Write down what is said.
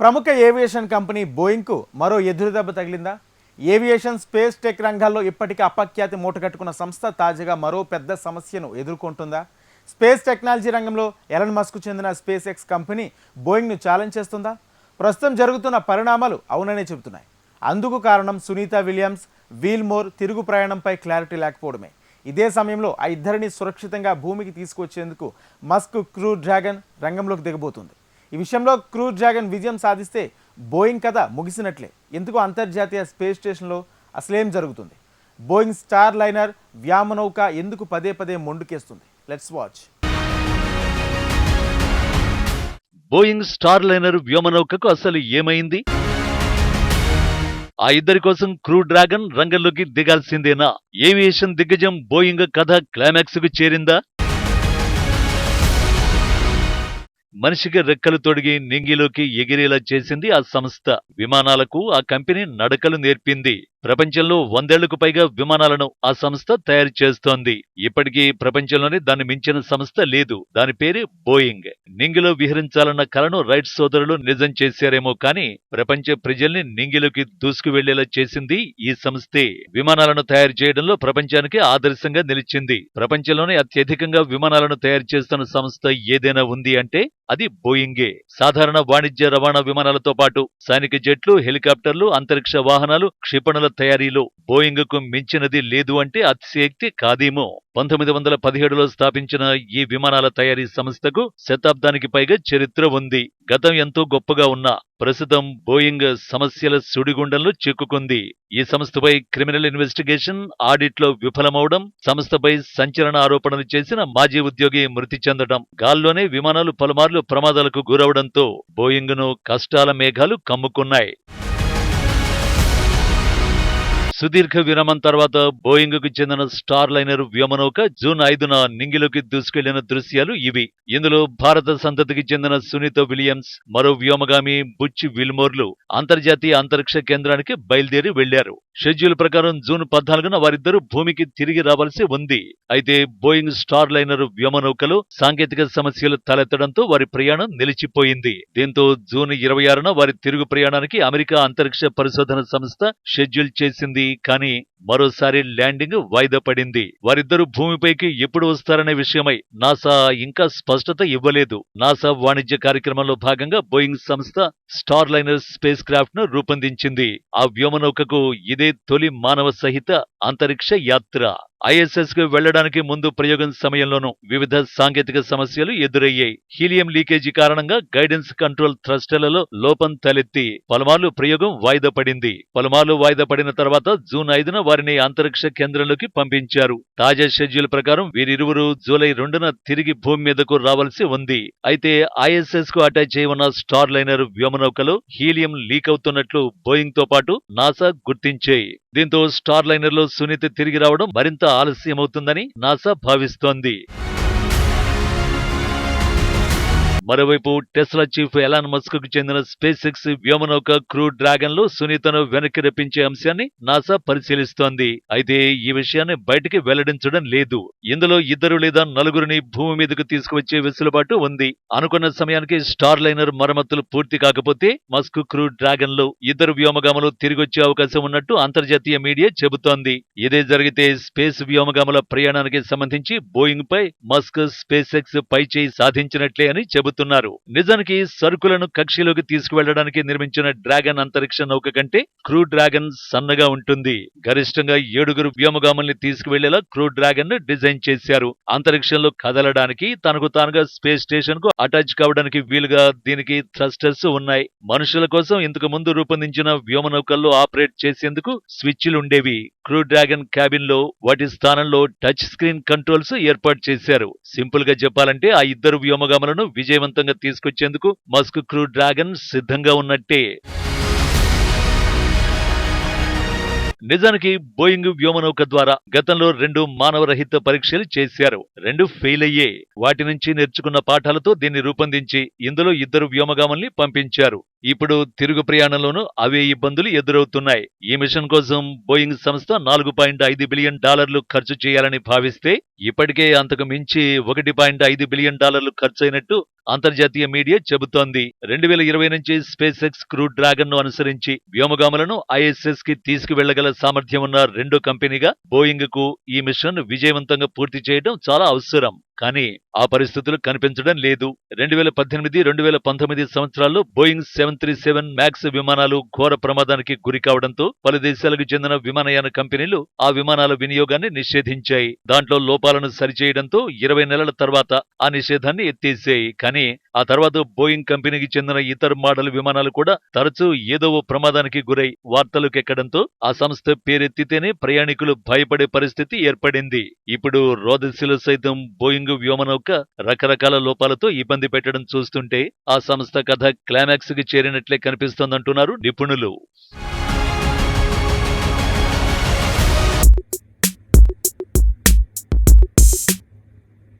ప్రముఖ aviation company బోయింగ్కు మరో ఎదురుదెబ్బ తగిలిందా? ఏవియేషన్ స్పేస్ టెక్ రంగాల్లో ఇప్పటికీ అపఖ్యాతి మూటగట్టుకున్న సంస్థ తాజాగా మరో పెద్ద సమస్యను ఎదుర్కొంటుందా? స్పేస్ టెక్నాలజీ రంగంలో ఎలన్ మస్క్ చెందిన స్పేస్ ఎక్స్ కంపెనీ బోయింగ్ను ఛాలెంజ్ చేస్తుందా? ప్రస్తుతం జరుగుతున్న పరిణామాలు అవుననే చెబుతున్నాయి. అందుకు కారణం సునీత విలియమ్స్ వీల్మోర్ తిరుగు ప్రయాణంపై క్లారిటీ లేకపోవడమే. ఇదే సమయంలో ఆ ఇద్దరిని సురక్షితంగా భూమికి తీసుకొచ్చేందుకు మస్క్ క్రూ డ్రాగన్ రంగంలోకి దిగబోతుంది. ఈ విషయంలో క్రూ డ్రాగన్ విజయం సాధిస్తే బోయింగ్ కథ ముగిసినట్లే. ఎందుకు అంతర్జాతీయ స్పేస్ స్టేషన్లో అసలేం జరుగుతుంది? బోయింగ్ స్టార్ లైనర్ వ్యామనౌక ఎందుకు పదే పదే మొండుకేస్తుంది? Let's watch Boeing Starliner వ్యోమనౌకకు అసలు ఏమైంది? ఆ ఇద్దరి కోసం క్రూ డ్రాగన్ రంగంలోకి దిగాల్సిందేనా? ఏవియేషన్ దిగ్గజం బోయింగ్ కథ క్లైమాక్స్కు చేరిందా? మనిషికి రెక్కలు తొడిగి నింగిలోకి ఎగిరేలా చేసింది ఆ సంస్థ. విమానాలకు ఆ కంపెనీ నడకలు నేర్పింది. ప్రపంచంలో వందేళ్ళకు పైగా విమానాలను ఆ సంస్థ తయారు చేస్తోంది. ఇప్పటికీ ప్రపంచంలోనే దాన్ని మించిన సంస్థ లేదు. దాని పేరు బోయింగ్. నింగిలో విహరించాలన్న కలను రైట్ సోదరులు నిజం చేశారేమో కానీ ప్రపంచ ప్రజల్ని నింగిలోకి దూసుకువెళ్ళేలా చేసింది ఈ సంస్థే. విమానాలను తయారు చేయడంలో ప్రపంచానికి ఆదర్శంగా నిలిచింది. ప్రపంచంలోనే అత్యధికంగా విమానాలను తయారు చేస్తున్న సంస్థ ఏదైనా ఉంది అంటే అది బోయింగే. సాధారణ వాణిజ్య రవాణా విమానాలతో పాటు సైనిక జెట్లు హెలికాప్టర్లు అంతరిక్ష వాహనాలు క్షిపణుల తయారీలో బోయింగ్కు మించినది లేదు అంటే అతిశయక్తి కాదేమో. పంతొమ్మిది వందల పదిహేడులో స్థాపించిన ఈ విమానాల తయారీ సంస్థకు శతాబ్దానికి పైగా చరిత్ర ఉంది. గతం ఎంతో గొప్పగా ఉన్నా ప్రస్తుతం బోయింగ్ సమస్యల సుడిగుండంలో చిక్కుకుంది. ఈ సంస్థపై క్రిమినల్ ఇన్వెస్టిగేషన్ ఆడిట్లో విఫలమవడం సంస్థపై సంచలన ఆరోపణలు చేసిన మాజీ ఉద్యోగి మృతి చెందడం గాల్లోనే విమానాలు పలుమార్లు ప్రమాదాలకు గురవడంతో బోయింగ్ను కష్టాల మేఘాలు కమ్ముకున్నాయి. సుదీర్ఘ విరామం తర్వాత బోయింగ్కు చెందిన స్టార్ లైనర్ వ్యోమనౌక జూన్ ఐదున నింగిలోకి దూసుకెళ్ళిన దృశ్యాలు ఇవి. ఇందులో భారత సంతతికి చెందిన సునీత విలియమ్స్ మరో వ్యోమగామి బుచ్ విల్మోర్లు అంతర్జాతీయ అంతరిక్ష కేంద్రానికి బయలుదేరి వెళ్ళారు షెడ్యూల్ ప్రకారం జూన్ పద్నాలుగున వారిద్దరూ భూమికి తిరిగి రావాల్సి ఉంది. అయితే బోయింగ్ స్టార్ లైనర్ వ్యోమనౌకలో సాంకేతిక సమస్యలు తలెత్తడంతో వారి ప్రయాణం నిలిచిపోయింది. దీంతో జూన్ ఇరవై ఆరున వారి తిరుగు ప్రయాణానికి అమెరికా అంతరిక్ష పరిశోధన సంస్థ షెడ్యూల్ చేసింది. కానీ మరోసారి ల్యాండింగ్ వాయిదా పడింది. వారిద్దరూ భూమిపైకి ఎప్పుడు వస్తారనే విషయమై నాసా ఇంకా స్పష్టత ఇవ్వలేదు. నాసా వాణిజ్య కార్యక్రమంలో భాగంగా బోయింగ్ సంస్థ స్టార్ లైనర్ స్పేస్ క్రాఫ్ట్ను రూపొందించింది. ఆ వ్యోమనౌకకు ఇదే తొలి మానవ సహిత అంతరిక్ష యాత్ర. ఐఎస్ఎస్కు వెళ్ళడానికి ముందు ప్రయోగం సమయంలోనూ వివిధ సాంకేతిక సమస్యలు ఎదురయ్యాయి. హీలియం లీకేజీ కారణంగా గైడెన్స్ కంట్రోల్ థ్రస్టర్లలో లోపం తలెత్తి పలుమార్లు ప్రయోగం వాయిదా పడింది. పలుమార్లు వాయిదా పడిన తర్వాత జూన్ ఐదున వారిని అంతరిక్ష కేంద్రంలోకి పంపించారు. తాజా షెడ్యూల్ ప్రకారం వీరిరువురు జూలై రెండున తిరిగి భూమి మీదకు రావాల్సి ఉంది. అయితే ఐఎస్ఎస్కు అటాచ్ అయి ఉన్న స్టార్ లైనర్ వ్యోమనౌకలో హీలియం లీక్ అవుతున్నట్లు బోయింగ్తో పాటు నాసా గుర్తించాయి. దీంతో స్టార్ లైనర్లో సునీత తిరిగి రావడం మరింత ఆలస్యమవుతుందని నాసా భావిస్తోంది. మరోవైపు టెస్లా చీఫ్ ఎలాన్ మస్క్కు చెందిన స్పేస్ ఎక్స్ వ్యోమనౌక క్రూ డ్రాగన్లో సునీతను వెనక్కి రప్పించే అంశాన్ని నాసా పరిశీలిస్తోంది. అయితే ఈ విషయాన్ని బయటికి వెల్లడించడం లేదు. ఇందులో ఇద్దరు లేదా నలుగురిని భూమి మీదకు తీసుకువచ్చే వెసులుబాటు ఉంది. అనుకున్న సమయానికి స్టార్ లైనర్ మరమ్మతులు పూర్తి కాకపోతే మస్క్ క్రూ డ్రాగన్లో ఇద్దరు వ్యోమగాములు తిరిగొచ్చే అవకాశం ఉన్నట్టు అంతర్జాతీయ మీడియా చెబుతోంది. ఇదే జరిగితే స్పేస్ వ్యోమగాముల ప్రయాణానికి సంబంధించి బోయింగ్ పై మస్క్ స్పేస్ ఎక్స్ పై చేయి సాధించినట్లే అని చెబుతున్నారు నిజానికి సరుకులను కక్షలోకి తీసుకువెళ్ళడానికి నిర్మించిన డ్రాగన్ అంతరిక్ష నౌక కంటే క్రూ డ్రాగన్ సన్నగా ఉంటుంది. గరిష్టంగా ఏడుగురు వ్యోమగాముల్ని తీసుకువెళ్ళేలా క్రూ డ్రాగన్ను డిజైన్ చేశారు. అంతరిక్షంలో కదలడానికి తనకు తానుగా స్పేస్ స్టేషన్కు అటాచ్ కావడానికి వీలుగా దీనికి థ్రస్టర్స్ ఉన్నాయి. మనుషుల కోసం ఇంతకు ముందు రూపొందించిన వ్యోమ నౌకల్లో ఆపరేట్ చేసేందుకు స్విచ్లు ఉండేవి. క్రూ డ్రాగన్ క్యాబిన్లో వాటి స్థానంలో టచ్ స్క్రీన్ కంట్రోల్స్ ఏర్పాటు చేశారు. సింపుల్గా చెప్పాలంటే ఆ ఇద్దరు వ్యోమగాములను విజయవంతంగా తీసుకొచ్చేందుకు మస్క్ క్రూ డ్రాగన్ సిద్ధంగా ఉన్నట్టే. నిజానికి బోయింగ్ వ్యోమనౌక ద్వారా గతంలో రెండు మానవరహిత పరీక్షలు చేశారు. రెండు ఫెయిల్ అయ్యే. వాటి నుంచి నేర్చుకున్న పాఠాలతో దీన్ని రూపొందించి ఇందులో ఇద్దరు వ్యోమగాముల్ని పంపించారు. ఇప్పుడు తిరుగు ప్రయాణంలోనూ అవే ఇబ్బందులు ఎదురవుతున్నాయి. ఈ మిషన్ కోసం బోయింగ్ సంస్థ నాలుగు పాయింట్ ఐదు బిలియన్ డాలర్లు ఖర్చు చేయాలని భావిస్తే ఇప్పటికే అంతకు మించి ఒకటి పాయింట్ ఐదు బిలియన్ డాలర్లు ఖర్చయినట్టు అంతర్జాతీయ మీడియా చెబుతోంది. రెండు వేల ఇరవై నుంచి స్పేస్ ఎక్స్ క్రూ డ్రాగన్ను అనుసరించి వ్యోమగాములను ఐఎస్ఎస్కి తీసుకువెళ్ళగల సామర్థ్యం ఉన్న రెండో కంపెనీగా బోయింగ్కు ఈ మిషన్ విజయవంతంగా పూర్తి చేయడం చాలా అవసరం. కానీ ఆ పరిస్థితులు కనిపించడం లేదు. రెండు వేల పద్దెనిమిది రెండు వేల పంతొమ్మిది సంవత్సరాల్లో Boeing seven three seven Max విమానాలు ఘోర ప్రమాదానికి గురి కావడంతో పలు దేశాలకు చెందిన విమానయాన కంపెనీలు ఆ విమానాల వినియోగాన్ని నిషేధించాయి. దాంట్లో లోపాలను సరిచేయడంతో ఇరవై నెలల తర్వాత ఆ నిషేధాన్ని ఎత్తేసాయి. కానీ ఆ తర్వాత బోయింగ్ కంపెనీకి చెందిన ఇతర మోడల్ విమానాలు కూడా తరచూ ఏదో ఓ ప్రమాదానికి గురై వార్తలకు ఎక్కడంతో ఆ సంస్థ పేరెత్తితేనే ప్రయాణికులు భయపడే పరిస్థితి ఏర్పడింది. ఇప్పుడు రోదశిలో సైతం బోయింగ్ వ్యోమనౌక రకరకాల లోపాలతో ఇబ్బంది పెట్టడం చూస్తుంటే ఆ సంస్థ కథ క్లైమాక్స్కి చేరినట్లే కనిపిస్తోందంటున్నారు నిపుణులు.